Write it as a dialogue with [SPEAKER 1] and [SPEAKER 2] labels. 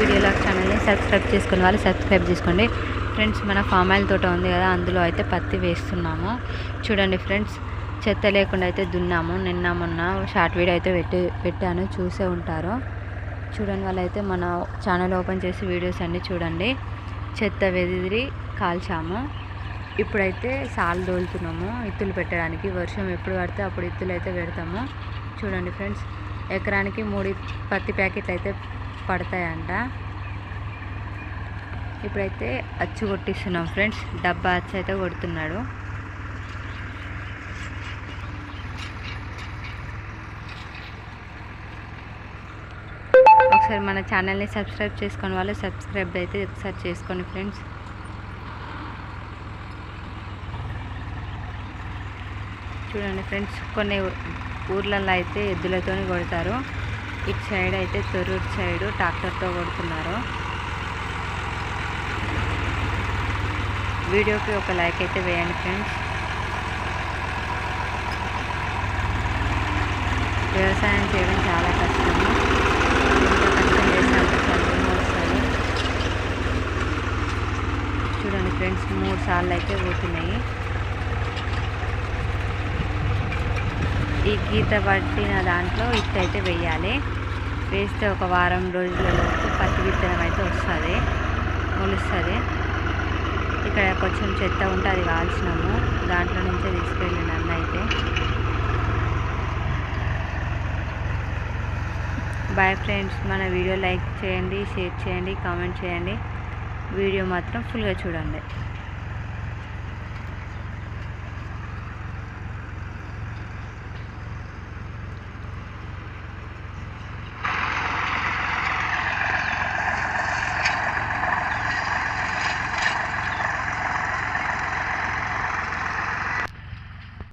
[SPEAKER 1] వీడియోలో ఛానల్ని సబ్స్క్రైబ్ చేసుకునే వాళ్ళు సబ్స్క్రైబ్ చేసుకోండి. ఫ్రెండ్స్ మన ఫామ్ ఆయిల్ తోట ఉంది కదా అందులో అయితే పత్తి వేస్తున్నాము. చూడండి ఫ్రెండ్స్ చెత్త లేకుండా అయితే దున్నాము. నిన్న మొన్న షార్ట్ వీడియో అయితే పెట్టి పెట్టాను. చూసే ఉంటారు. చూడండి వాళ్ళైతే మన ఛానల్ ఓపెన్ చేసి వీడియోస్ అన్నీ చూడండి. చెత్త వెదిరి కాల్చాము. ఇప్పుడైతే సాలు దోలుతున్నాము. ఇత్తులు పెట్టడానికి వర్షం ఎప్పుడు పడితే అప్పుడు ఇత్తులు అయితే పెడతాము. చూడండి ఫ్రెండ్స్ ఎకరానికి మూడు పత్తి ప్యాకెట్లు అయితే పడతాయంట. ఇప్పుడైతే అచ్చు కొట్టిస్తున్నాం ఫ్రెండ్స్. డబ్బా అచ్చు అయితే కొడుతున్నాడు. ఒకసారి మన ఛానల్ని సబ్స్క్రైబ్ చేసుకుని వాళ్ళు సబ్స్క్రైబ్ అయితే ఒకసారి చేసుకోండి ఫ్రెండ్స్. చూడండి ఫ్రెండ్స్ కొన్ని ఊర్లలో అయితే ఎద్దులతో కొడతారు. ఇటు సైడ్ అయితే తొర్రూరు సైడు ట్రాక్టర్తో కొడుతున్నారు. వీడియోకి ఒక లైక్ అయితే వేయండి ఫ్రెండ్స్. వ్యవసాయం చేయడం చాలా కష్టము. ఎంత కష్టం చేస్తే అంత ఫలితం వస్తుంది చూడండి ఫ్రెండ్స్ మూడు సార్లు అయితే పోతున్నాయి. ఈ గీత పట్టిన దాంట్లో ఇట్టు అయితే వేయాలి వేస్తే ఒక వారం రోజులలోపు పత్తి విత్తనం అయితే వస్తుంది. మొలుస్తుంది. ఇక్కడ కొంచెం చెత్త ఉంటే అది కాల్చినాము. దాంట్లో నుంచే తీసుకెళ్ళిన అన్న అయితే. బాయ్ ఫ్రెండ్స్ మన వీడియో లైక్ చేయండి షేర్ చేయండి కామెంట్ చేయండి. వీడియో మాత్రం ఫుల్గా చూడండి.